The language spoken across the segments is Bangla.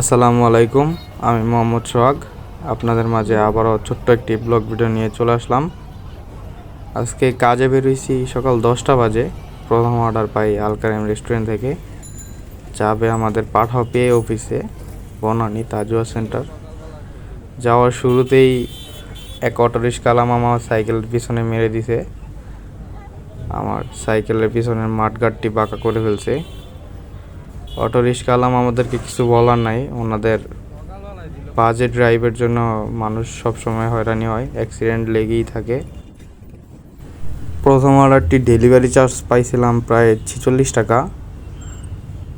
আসসালামু আলাইকুম, আমি মোহাম্মদ সোহাগ। আপনাদের মাঝে আবারও ছোট্ট একটি ব্লগ ভিডিও নিয়ে চলে আসলাম। আজকে কাজে বেরোইছি সকাল দশটা বাজে। প্রথম অর্ডার পাই আলকারিম রেস্টুরেন্ট থেকে। যাবে আমাদের পাঠাও পেয়ে অফিসে, বনানি তাজুয়া সেন্টার। যাওয়ার শুরুতেই এক অটো রিক্সাওয়ালা মামা সাইকেলের পিছনে মেরে দিছে। আমার সাইকেলের পিছনের মাঠগাটটি বাঁকা করে ফেলছে। অটো রিক্সাওয়ালাম আমাদেরকে কিছু বলার নাই। ওনাদের বাজে ড্রাইভের জন্য মানুষ সবসময় হয়রানি হয় অ্যাক্সিডেন্ট লেগেই থাকে। প্রথম অর্ডারটি ডেলিভারি চার্জ পাইছিলাম প্রায় ছিচল্লিশ টাকা।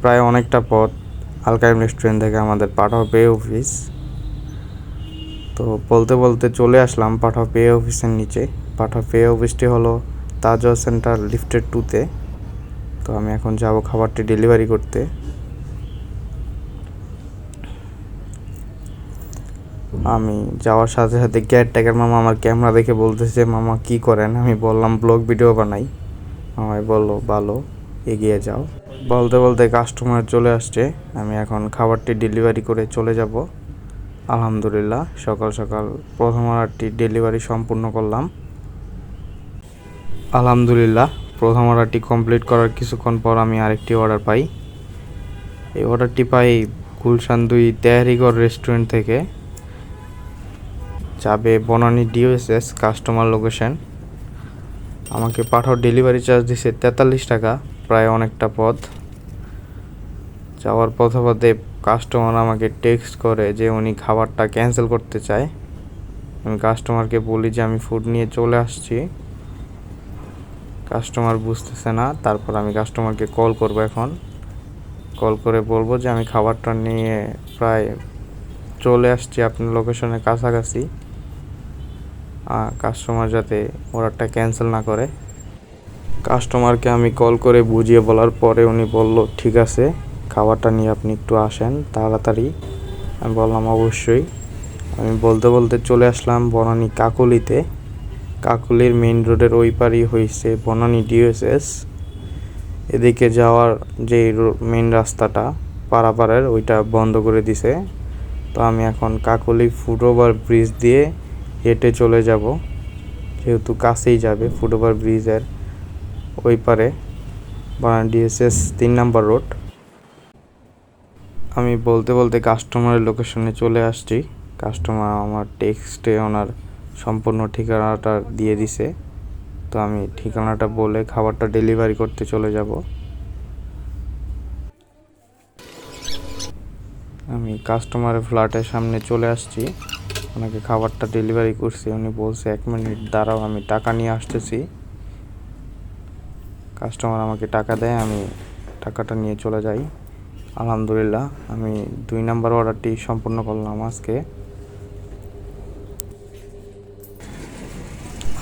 প্রায় অনেকটা পথ আলকাইম রেস্টুরেন্ট থেকে আমাদের পাঠাও পে অফিস তো বলতে বলতে চলে আসলাম পাঠাও পে অফিসের নিচে। পাঠাও পে অফিসটি হলো তাজা সেন্টার লিফটের টুতে তো আমি এখন যাব খাবারটি ডেলিভারি করতে। আমি যাওয়ার সাথে সাথে কেয়ারটেকার মামা আমার ক্যামেরা দেখে বলতেছে, মামা কি করেন? আমি বললাম, ব্লগ ভিডিও বানাই। মামাই বলল, ভালো, এগিয়ে যাও। বলতে বলতে কাস্টমার চলে আসছে। আমি এখন খাবারটি ডেলিভারি করে চলে যাব। আলহামদুলিল্লাহ, সকাল সকাল প্রথম অর্ডারটি ডেলিভারি সম্পূর্ণ করলাম। আলহামদুলিল্লাহ প্রথম অর্ডারটি কমপ্লিট করার কিছুক্ষণ পর আমি আরেকটি অর্ডার পাই। এই অর্ডারটি পাই গুলশান দুই তেহারিগড় রেস্টুরেন্ট থেকে। যাবে বনানী ডিওএসএস কাস্টমার লোকেশন আমাকে পাঠাও ডেলিভারি চার্জ দিছে তেতাল্লিশ টাকা, প্রায় অনেকটা পথ। যাওয়ার পথে পথে কাস্টমার আমাকে টেক্সট করে যে উনি খাবারটা ক্যান্সেল করতে চায়। আমি কাস্টমারকে বলি যে আমি ফুড নিয়ে চলে আসছি। কাস্টমার বুঝতেছে না, তারপর আমি কাস্টমারকে কল করব এখন। কল করে বলব যে, আমি খাবারটা নিয়ে প্রায় চলে আসছি, আপনার লোকেশনের কাছাকাছি। কাস্টমার যাতে অর্ডারটা ক্যান্সেল না করে। কাস্টমারকে আমি কল করে বুঝিয়ে বলার পরে উনি বলল, ঠিক আছে, খাবারটা নিয়ে আপনি একটু আসেন, তাড়াতাড়ি। আমি বললাম, অবশ্যই। আমি বলতে বলতে চলে আসলাম বনানী কাকলিতে। কাকলির মেইন রোডের ওই পারই হয়েছে বনানী ডিএসএস এদিকে যাওয়ার যে মেইন রাস্তাটা, পারাপারের, ওইটা বন্ধ করে দিছে। তো আমি এখন কাকলি ফুটওভার ব্রিজ দিয়ে হেঁটে চলে যাব। যেহেতু কাছেই যাবে ফুটওভার ব্রিজের ওই পারে, বানান ডিএসএস তিন নাম্বার রোড আমি বলতে বলতে কাস্টমারের লোকেশনে চলে আসছি। কাস্টমার আমার টেক্সটে ওনার সম্পূর্ণ ঠিকানাটা দিয়ে দিছে। তো আমি ঠিকানাটা বলে খাবারটা ডেলিভারি করতে চলে যাব। আমি কাস্টমারের ফ্ল্যাটের সামনে চলে আসছি। ওনাকে খাবারটা ডেলিভারি করছি। উনি বলছে, এক মিনিট, দাঁড়াও, আমি টাকা নিয়ে আসতেছি। কাস্টমার আমাকে টাকা দেয়, আমি টাকাটা নিয়ে চলে যাই। আলহামদুলিল্লাহ, আমি দুই নাম্বার অর্ডারটি সম্পূর্ণ করলাম আজকে।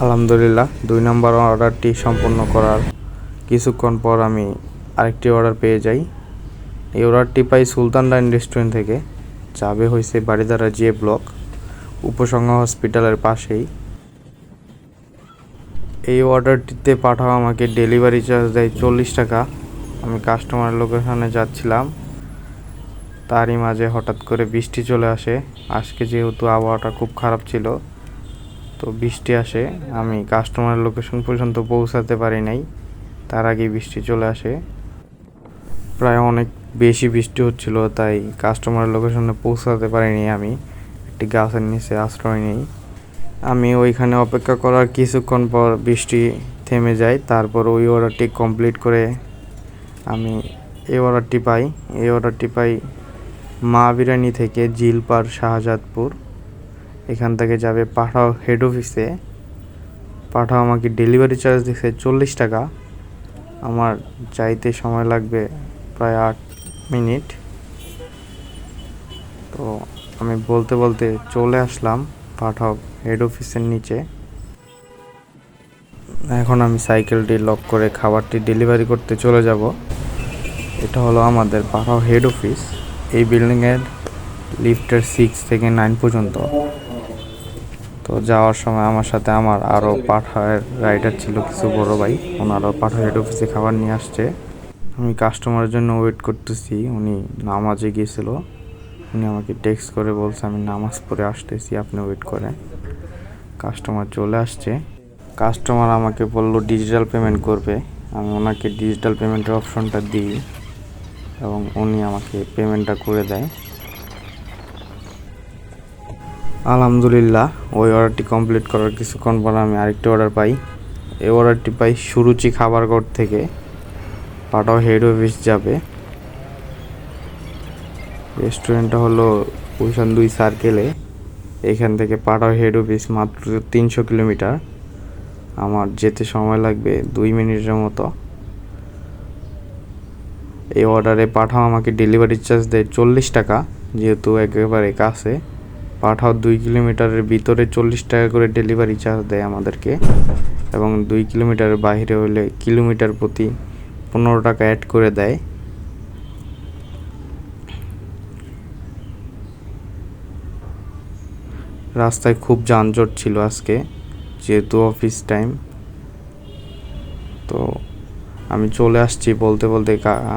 আলহামদুলিল্লাহ, দুই নম্বর অর্ডারটি সম্পূর্ণ করার কিছুক্ষণ পর আমি আরেকটি অর্ডার পেয়ে যাই। এই অর্ডারটি পাই সুলতান লাইন রেস্টুরেন্ট থেকে। যাবে হয়েছে বাড়িদারা জে ব্লক উপসংঘ হসপিটালের পাশেই। এই অর্ডারটিতে পাঠাও আমাকে ডেলিভারি চার্জ দেয় চল্লিশ টাকা। আমি কাস্টমার লোকেশনে যাচ্ছিলাম। তারই মাঝে হঠাৎ করে বৃষ্টি চলে আসে। আজকে যেহেতু আবহাওয়াটা খুব খারাপ ছিল তো বৃষ্টি আসে। আমি কাস্টমার লোকেশন পর্যন্ত পৌঁছাতে পারি নাই। তার আগে বৃষ্টি চলে আসে। প্রায় অনেক বেশি বৃষ্টি হচ্ছিল, তাই কাস্টমার লোকেশনে পৌঁছাতে পারিনি আমি। একটি গাছের নিচে আশ্রয় নেই। আমি ওইখানে অপেক্ষা করার কিছুক্ষণ পর বৃষ্টি থেমে যায়। তারপর ওই অর্ডারটি কমপ্লিট করে আমি এই অর্ডারটি পাই। এই অর্ডারটি পাই মা বিরিয়ানি থেকে জিলপার শাহজাদপুর। এখান থেকে যাবে পাঠাও হেড অফিসে পাঠাও আমাকে ডেলিভারি চার্জ দিচ্ছে চল্লিশ টাকা। আমার যাইতে সময় লাগবে প্রায় আট মিনিট। তো আমি বলতে বলতে চলে আসলাম, পাঠাও হেড অফিসের নিচে। এখন আমি সাইকেলটি লক করে খাবারটি ডেলিভারি করতে চলে যাব। এটা হলো আমাদের পাঠাও হেড অফিস এই বিল্ডিংয়ের লিফটের সিক্স থেকে নাইন পর্যন্ত। তো যাওয়ার সময় আমার সাথে আমার আরও পাঠায়ের রাইডার ছিল কিছু বড় ভাই। ওনারও পাঠা হেড অফিসে খাবার নিয়ে আসছে। আমি কাস্টমারের জন্য ওয়েট করতেছি। উনি নামাজে গিয়েছিল। উনি আমাকে টেক্সট করে বলছে আমি নামাজ পড়ে আসতেছি আপনি ওয়েট করে কাস্টমার চলে আসছে। কাস্টমার আমাকে বলল ডিজিটাল পেমেন্ট করবে। আমি ওনাকে ডিজিটাল পেমেন্টের অপশনটা দিই এবং উনি আমাকে পেমেন্টটা করে দেয়। আলহামদুলিল্লাহ, ওই অর্ডারটি কমপ্লিট করার কিছুক্ষণ পর আমি আরেকটি অর্ডার পাই। এই অর্ডারটি পাই সুরুচি খাবার ঘর থেকে। পাটাও হেড অফিস যাবে। রেস্টুরেন্টটা হলো গুলশান দুই সার্কেলে এখান থেকে পাটাও হেড অফিস মাত্র তিনশো কিলোমিটার। আমার যেতে সময় লাগবে দুই মিনিটের মতো। এই অর্ডারে পাঠাও আমাকে ডেলিভারি চার্জ দেয় চল্লিশ টাকা, যেহেতু একেবারে কাছে। পাঠাও দুই কিলোমিটারের ভিতরে চল্লিশ টাকা করে ডেলিভারি চার্জ দেয় আমাদেরকে। এবং দুই কিলোমিটারের বাইরে হলে কিলোমিটার প্রতি পনেরো টাকা অ্যাড করে দেয়। রাস্তায় খুব যানজট ছিল আজকে, যেহেতু অফিস টাইম তো আমি চলে আসছি বলতে বলতে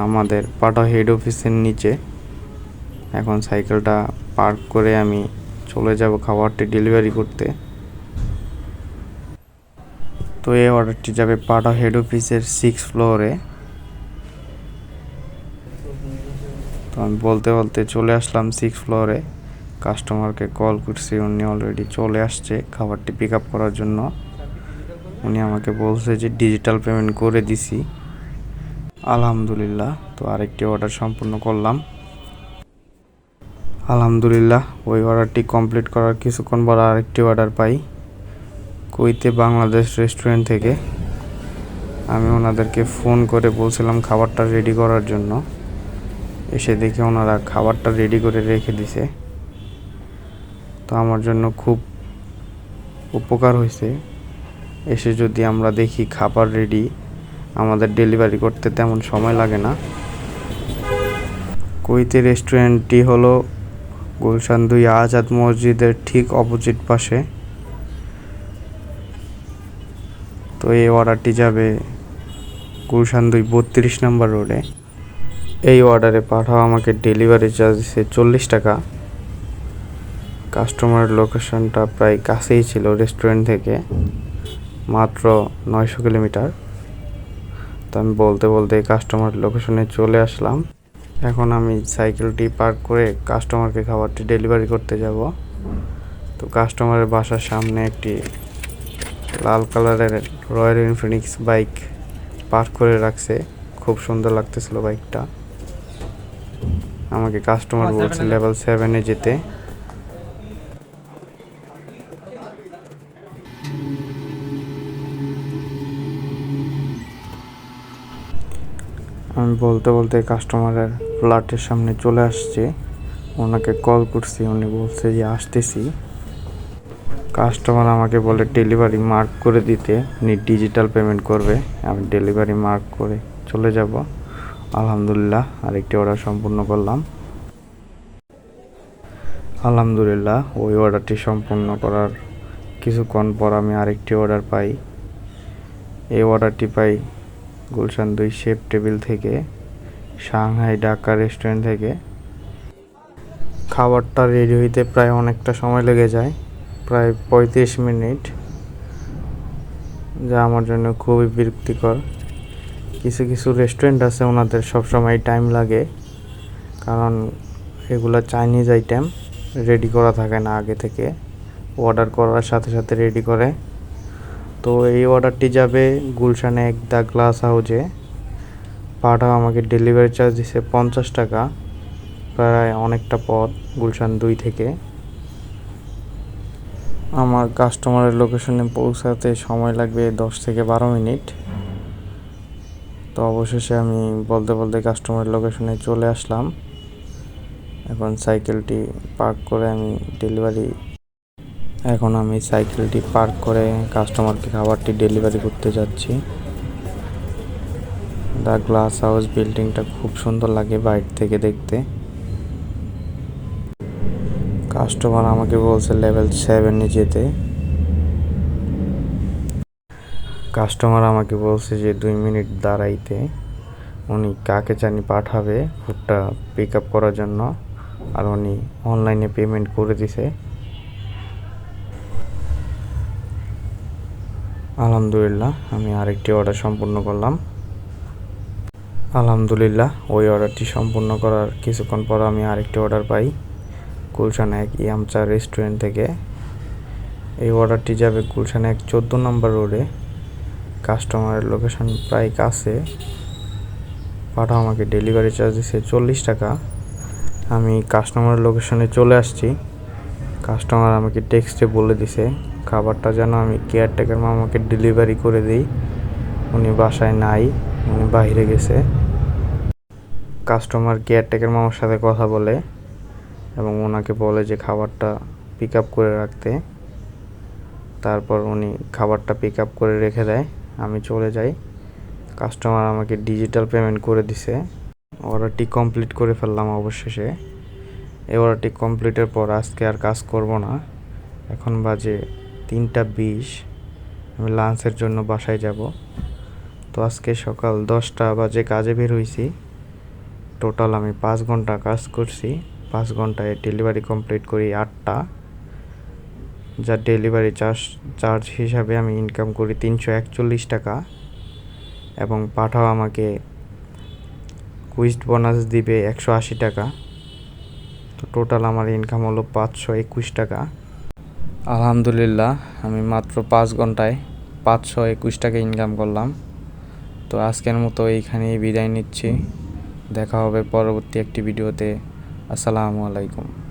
আমাদের পাটা হেড অফিসের নিচে। এখন সাইকেলটা পার্ক করে আমি চলে যাব খাবারটি ডেলিভারি করতে। তো এই অর্ডারটি যাবে পাটা হেড অফিসের সিক্স ফ্লোরে তো আমি বলতে বলতে চলে আসলাম সিক্স ফ্লোরে কাস্টমারকে কল করছি, উনি অলরেডি চলে আসছে খাবারটি পিক আপ করার জন্য। উনি আমাকে বলছে যে ডিজিটাল পেমেন্ট করে দিছি। আলহামদুলিল্লাহ, তো আরেকটি অর্ডার সম্পূর্ণ করলাম। আলহামদুলিল্লাহ, ওই অর্ডারটি কমপ্লিট করার কিছুক্ষণ পর আরেকটি অর্ডার পাই কুইতে বাংলাদেশ রেস্টুরেন্ট থেকে। আমি ওনাদেরকে ফোন করে বলছিলাম খাবারটা রেডি করার জন্য। এসে দেখে ওনারা খাবারটা রেডি করে রেখে দিছে। তো আমার জন্য খুব উপকার হয়েছে। এসে যদি আমরা দেখি খাবার রেডি আমাদের ডেলিভারি করতে তেমন সময় লাগে না। কুইতে রেস্টুরেন্টটি হলো গুলশান দুই আজাদ মসজিদের ঠিক অপোজিট পাশে। তো এই অর্ডারটি যাবে গুলশান দুই বত্রিশ নম্বর রোডে এই অর্ডারে পাঠাও, আমাকে ডেলিভারি চার্জ দিচ্ছে চল্লিশ টাকা। কাস্টমারের লোকেশনটা প্রায় কাছেই ছিল রেস্টুরেন্ট থেকে, মাত্র নয়শো কিলোমিটার। তো আমি বলতে বলতে কাস্টমার লোকেশনে চলে আসলাম। এখন আমি সাইকেলটি পার্ক করে কাস্টমারকে খাবারটি ডেলিভারি করতে যাব। তো কাস্টমারের বাসার সামনে একটি লাল কালারের রয়্যাল ইনফিনিক্স বাইক পার্ক করে রাখছে। খুব সুন্দর লাগতেছিল বাইকটা। আমাকে কাস্টমার বলছে লেভেল সেভেনে যেতে। আমি বলতে বলতে কাস্টমারের ফ্ল্যাটের সামনে চলে আসছে। ওনাকে কল করছি, উনি বলছে যে, আসতেছি। কাস্টমার আমাকে বলে ডেলিভারি মার্ক করে দিতে, উনি ডিজিটাল পেমেন্ট করবে। আমি ডেলিভারি মার্ক করে চলে যাব। আলহামদুলিল্লাহ, আরেকটি অর্ডার সম্পূর্ণ করলাম। আলহামদুলিল্লাহ, ওই অর্ডারটি সম্পূর্ণ করার কিছুক্ষণ পর আমি আরেকটি অর্ডার পাই। এই অর্ডারটি পাই গুলশান দুই শেপ টেবিল থেকে। সাংহাই ঢাকা রেস্টুরেন্ট থেকে। খাবারটা রেডি হইতে প্রায় অনেকটা সময় লেগে যায়, প্রায় পঁয়ত্রিশ মিনিট, যা আমার জন্য খুবই বিরক্তিকর। কিছু কিছু রেস্টুরেন্ট আছে ওনাদের সবসময় টাইম লাগে, কারণ এগুলো চাইনিজ আইটেম রেডি করা থাকে না আগে থেকে। অর্ডার করার সাথে সাথে রেডি করে। তো এই অর্ডারটি যাবে গুলশানে এক দা গ্লাস হাউজে পাঠাও আমাকে ডেলিভারি চার্জ দিছে পঞ্চাশ টাকা, প্রায় অনেকটা পথ, গুলশান দুই থেকে। আমার কাস্টমারের লোকেশনে পৌঁছাতে সময় লাগবে দশ থেকে বারো মিনিট। তো অবশেষে আমি বলতে বলতে কাস্টমারের লোকেশনে চলে আসলাম। এখন সাইকেলটি পার্ক করে আমি ডেলিভারি এখন আমি সাইকেলটি পার্ক করে কাস্টমারকে খাবারটি ডেলিভারি করতে যাচ্ছি। দ্য গ্লাস হাউস বিল্ডিংটা খুব সুন্দর লাগে বাইরে থেকে দেখতে। কাস্টমার আমাকে বলছে লেভেল সেভেনে যেতে। কাস্টমার আমাকে বলছে যে দুই মিনিট দাঁড়াইতে। উনি কাকে জানি পাঠাবে ফুডটা পিক আপ করার জন্য, আর উনি অনলাইনে পেমেন্ট করে দিছে। আলহামদুলিল্লাহ, আমি আরেকটি অর্ডার সম্পূর্ণ করলাম। আলহামদুলিল্লাহ, ওই অর্ডারটি সম্পূর্ণ করার কিছুক্ষণ পর আমি আরেকটি অর্ডার পাই। গুলশান এক ইয়ামচা রেস্টুরেন্ট থেকে। এই অর্ডারটি যাবে গুলশান এক চোদ্দ নম্বর রোডে। কাস্টমারের লোকেশন প্রায় কাছে। পাঠাও আমাকে ডেলিভারি চার্জ দিচ্ছে চল্লিশ টাকা। আমি কাস্টমারের লোকেশনে চলে আসছি। কাস্টমার আমাকে টেক্সটে বলে দিছে, খাবারটা যেন আমি কেয়ারটেকার মামাকে ডেলিভারি করে দিই। উনি বাসায় নাই। বাইরে গেছে। কাস্টমার কেয়ারটেকার মামার সাথে কথা বলে এবং ওনাকে বলে যে খাবারটা পিক আপ করে রাখতে। তারপর উনি খাবারটা পিক আপ করে রেখে দেয়। আমি চলে যাই। কাস্টমার আমাকে ডিজিটাল পেমেন্ট করে দিছে। অর্ডারটি কমপ্লিট করে ফেললাম অবশেষে। এই অর্ডারটি কমপ্লিটের পর আজকে আর কাজ করব না। এখন বাজে তিনটা বিশ। আমি লাঞ্চের জন্য বাসায় যাব। তো আজকে সকাল দশটা বাজে কাজে বের হয়েছি টোটাল আমি পাঁচ ঘণ্টা কাজ করছি। পাঁচ ঘন্টায় ডেলিভারি কমপ্লিট করি আটটা। যা ডেলিভারি চার্জ চার্জ হিসাবে আমি ইনকাম করি তিনশো একচল্লিশ টাকা। এবং পাঠাও আমাকে কুইস্ট বোনাস দিবে একশো আশি টাকা। তো টোটাল আমার ইনকাম হলো পাঁচশো একুশ টাকা। আলহামদুলিল্লাহ, আমি মাত্র পাঁচ ঘন্টায় পাঁচশো একুশ টাকা ইনকাম করলাম। তো আজকের মতো এইখানেই বিদায় নিচ্ছি। দেখা হবে পরবর্তী একটি ভিডিওতে। আসসালামু আলাইকুম।